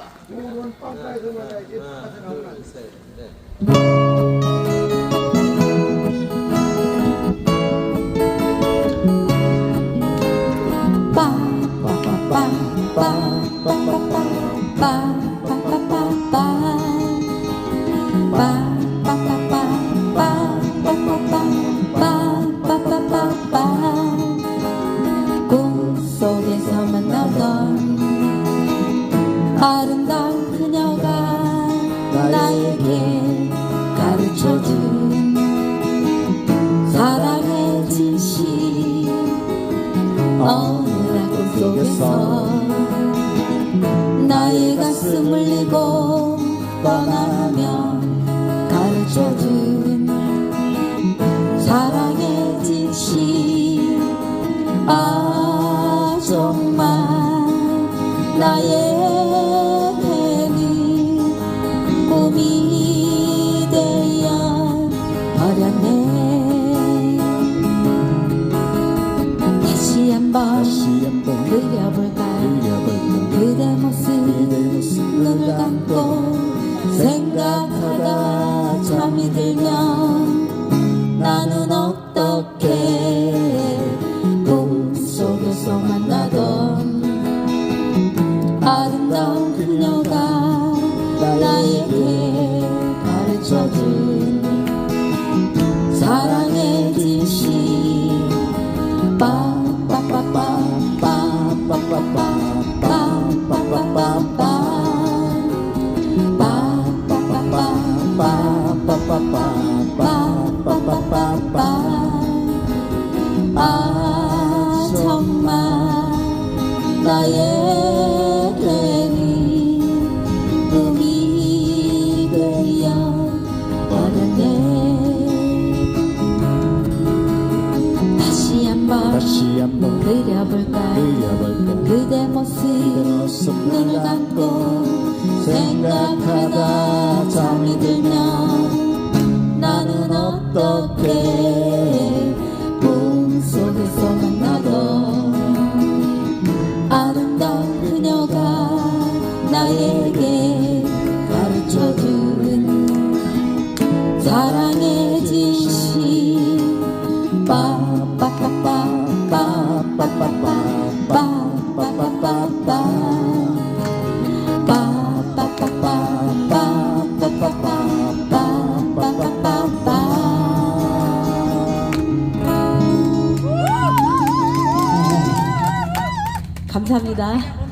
दोन पाच 아름다운 그녀가 나에게 가르쳐준 사랑의 진실 어느 날 꿈속에서 나의 가슴을 울리고 떠나며 가르쳐준 사랑의 진실. 아 정말 나에 한번 다시 한번 그려볼까? 그대 모습 눈을 감고 생각하다 잠이 들면 나는 어떻게 꿈속에서 만나던 아름다운 그녀가 나에게 가르쳐준 사랑 ba ba ba ba ba 다시 한번 그려볼까? 그려볼까? 그대 모습 그대 모습 눈을 감고 생각하다 잠이 들면 나는 어떻게 감사합니다.